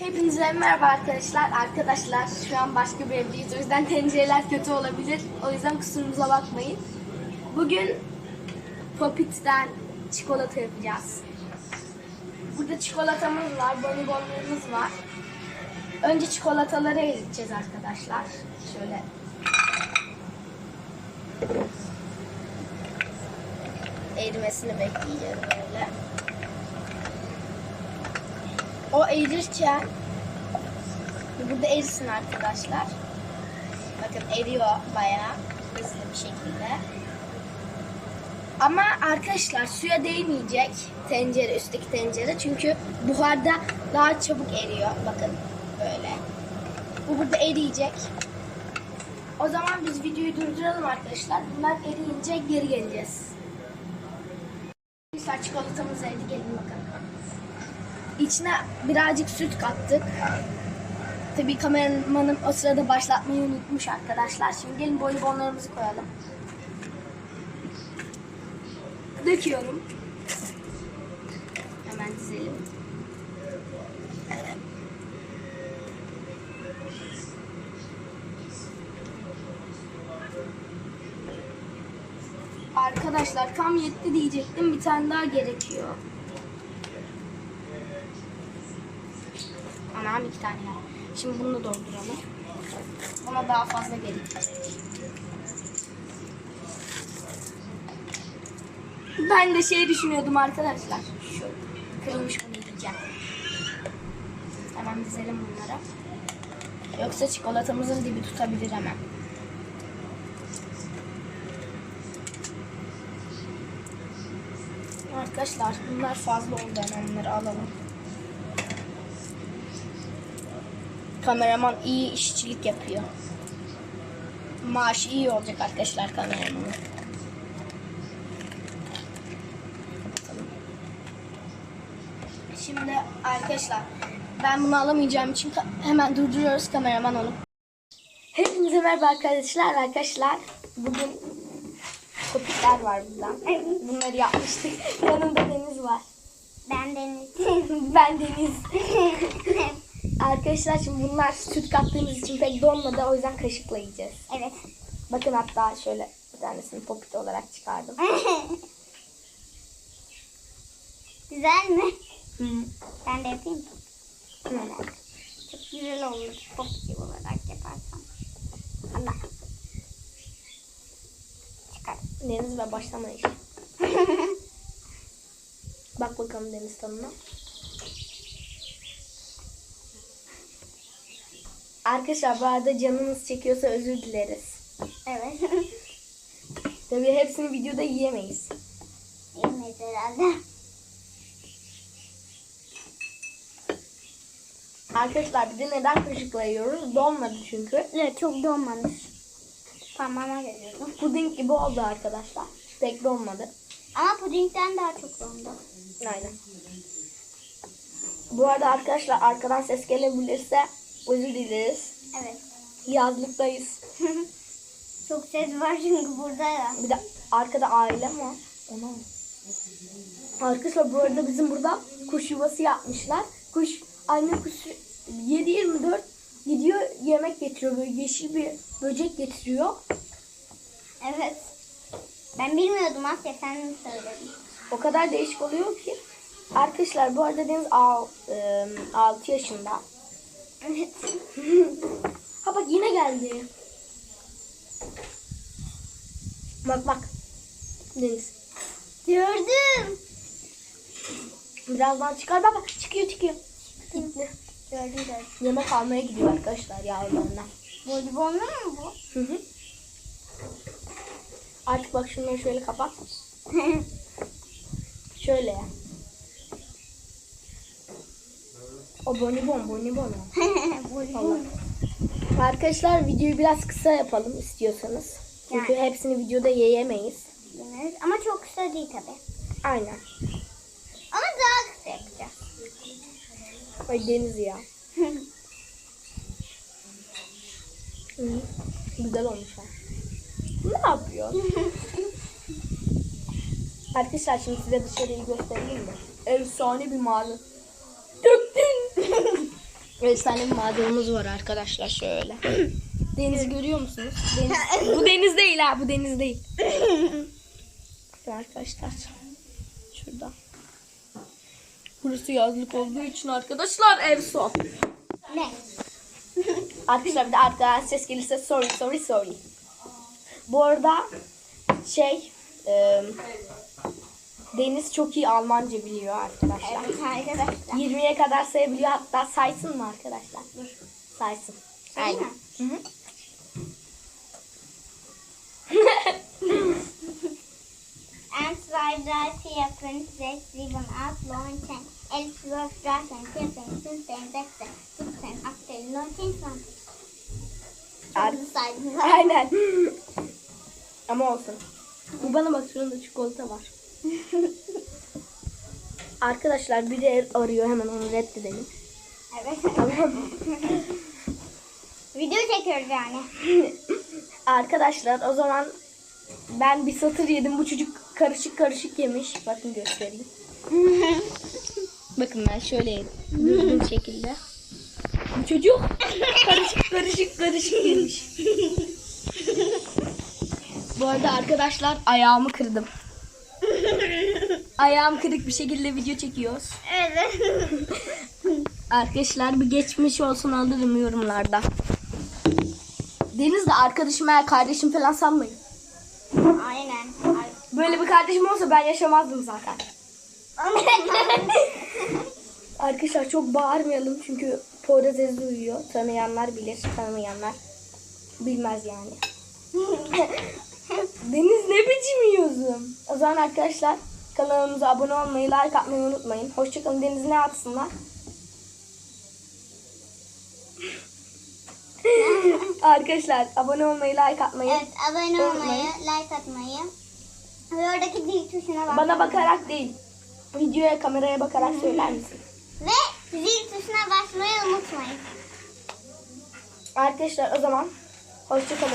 Hepinize merhaba arkadaşlar. Arkadaşlar şu an başka bir evdeyiz. O yüzden tencereler kötü olabilir. O yüzden kusurumuza bakmayın. Bugün Popit'ten çikolata yapacağız. Burada çikolatamız var, bonibonlarımız var. Önce çikolataları eriteceğiz arkadaşlar. Şöyle. Erimesini bekleyeceğiz böyle. O erirken burada erisin arkadaşlar. Bakın eriyor bayağı hızlı bir şekilde. Ama arkadaşlar suya değmeyecek tencere üstteki tencere çünkü buharda daha çabuk eriyor. Bakın böyle. Bu burada eriyecek. O zaman biz videoyu durduralım arkadaşlar. Bunlar eriyince geri geleceğiz. Arkadaşlar çikolatamız eridi gelin bakalım. İçine birazcık süt kattık. Tabii kameramanım o sırada başlatmayı unutmuş arkadaşlar. Şimdi gelin bonibonlarımızı koyalım. Döküyorum. Hemen dizelim. Arkadaşlar tam yetti diyecektim. Bir tane daha gerekiyor. Anam iki tane var. Şimdi bunu dolduralım. Buna daha fazla gerekecek. Ben de şey düşünüyordum arkadaşlar. Şu kırılmış bunu yiyeceğim. Hemen dizelim bunlara. Yoksa çikolatamızın dibi tutabilir hemen. Arkadaşlar bunlar fazla oldu hemen bunları alalım. Kameraman iyi işçilik yapıyor. Maaşı iyi olacak arkadaşlar kameramanın. Şimdi arkadaşlar ben bunu alamayacağım için hemen durduruyoruz kameraman onu. Hepinize merhaba arkadaşlar. Arkadaşlar bugün kopikler var burada. Bunları yapmıştık. Yanımda Deniz var. Ben Deniz. ben Deniz. Arkadaşlar şimdi bunlar süt kattığımız için pek donmadı. O yüzden kaşıkla yiyeceğiz. evet. Bakın hatta şöyle bir tanesini popit olarak çıkardım. Güzel mi? Hı. Ben de yapayım mı? Hı. Çok güzel olur. Popçu olarak yaparsam. Allah. Çıkar. Deniz ve başlamayız. Bak bakalım Deniz tadına. Arkadaşlar bu arada canınız çekiyorsa özür dileriz. evet. Tabii hepsini videoda yiyemeyiz. Yemeyiz herhalde. Arkadaşlar bir de neden kaşıkla yiyoruz? Donmadı çünkü. Evet çok donmamış. Parmağıma geliyordu. Puding gibi oldu arkadaşlar. Pek donmadı. Ama pudingden daha çok dondu. Aynen. Bu arada arkadaşlar arkadan ses gelebilirse özür dileriz. Evet. Yazlıktayız. çok ses var çünkü burada ya. Bir de arkada aile mi var? Ona? Arkadaşlar bu arada bizim burada kuş yuvası yapmışlar. Kuş anne kuş 7-24 gidiyor yemek getiriyor. Böyle yeşil bir böcek getiriyor. Evet. Ben bilmiyordum Asya sen söyledin? O kadar değişik oluyor ki. Arkadaşlar bu arada Deniz 6 yaşında. Evet. Ha bak yine geldi. Bak bak. Deniz. Gördüm. Birazdan çıkar. Bak bak çıkıyor çıkıyor. Gitti. Gördüm gördüm. Yemek almaya gidiyor arkadaşlar yavrularına. Voleybonlu mu bu? Hı hı. Artık bak şunları şöyle kapat. Şöyle ya. O bonibon bonibon. Voleybon. Arkadaşlar videoyu biraz kısa yapalım istiyorsanız. Çünkü Yani. hepsini videoda yiyemeyiz. Evet. Ama çok kısa değil tabi. Aynen. Ama daha kısa yapacağız. Ay deniz ya. Hı. Güzel olmuş ha. Ne yapıyor? Arkadaşlar şimdi size dışarıyı göstereyim mi? Efsane bir mavi. Efsane bir madenimiz var arkadaşlar şöyle. Deniz görüyor musunuz? Deniz. bu deniz değil ha bu deniz değil. Arkadaşlar. Şurada. Burası yazlık olduğu için arkadaşlar ev son. Ne? Arkadaşlar bir de arkadan ses gelirse sorry sorry sorry. Bu arada şey e, Deniz çok iyi Almanca biliyor arkadaşlar. Evet arkadaşlar. 20'ye kadar sayabiliyor hatta saysın mı arkadaşlar? Dur saysın. Aynen. Hı hı. Eins, zwei, drei, vier, fünf, sechs, sieben, acht, neun, zehn, elf, zwölf, dreizehn, vierzehn, fünfzehn, sechzehn, siebzehn, achtzehn, neunzehn, zwanzig. Aynen. Ama olsun. Bu bana bak şurada çikolata var. Arkadaşlar biri arıyor hemen onu reddedelim. Evet. Tamam. Video çekiyoruz yani. Arkadaşlar o zaman ben bir satır yedim. Bu çocuk karışık karışık yemiş. Bakın göstereyim. Bakın ben şöyle yedim. Düzgün şekilde. Bu çocuk karışık karışık karışık yemiş. Bu arada arkadaşlar ayağımı kırdım. Ayağım kırık bir şekilde video çekiyoruz. Evet. Arkadaşlar bir geçmiş olsun alırım yorumlarda. Deniz de arkadaşım eğer kardeşim falan sanmayın. Aynen. Böyle bir kardeşim olsa ben yaşamazdım zaten. Arkadaşlar çok bağırmayalım çünkü Poyraz Ezgi uyuyor. Tanıyanlar bilir, tanımayanlar bilmez yani. Deniz ne biçim yiyorsun? O zaman arkadaşlar kanalımıza abone olmayı, like atmayı unutmayın. Hoşçakalın. Deniz ne atsınlar? arkadaşlar abone olmayı, like atmayı. evet abone olmayı, like atmayı ve oradaki zil tuşuna basmayı. Bana bakarak değil. Videoya, kameraya bakarak söyler misin? Ve zil tuşuna basmayı unutmayın. Arkadaşlar o zaman hoşçakalın.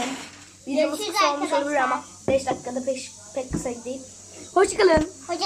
Videomuz Görüşürüz kısa olmuş olur arkadaşlar. ama 5 dakikada pek, pek kısa değil. Hoşçakalın. Oye, no.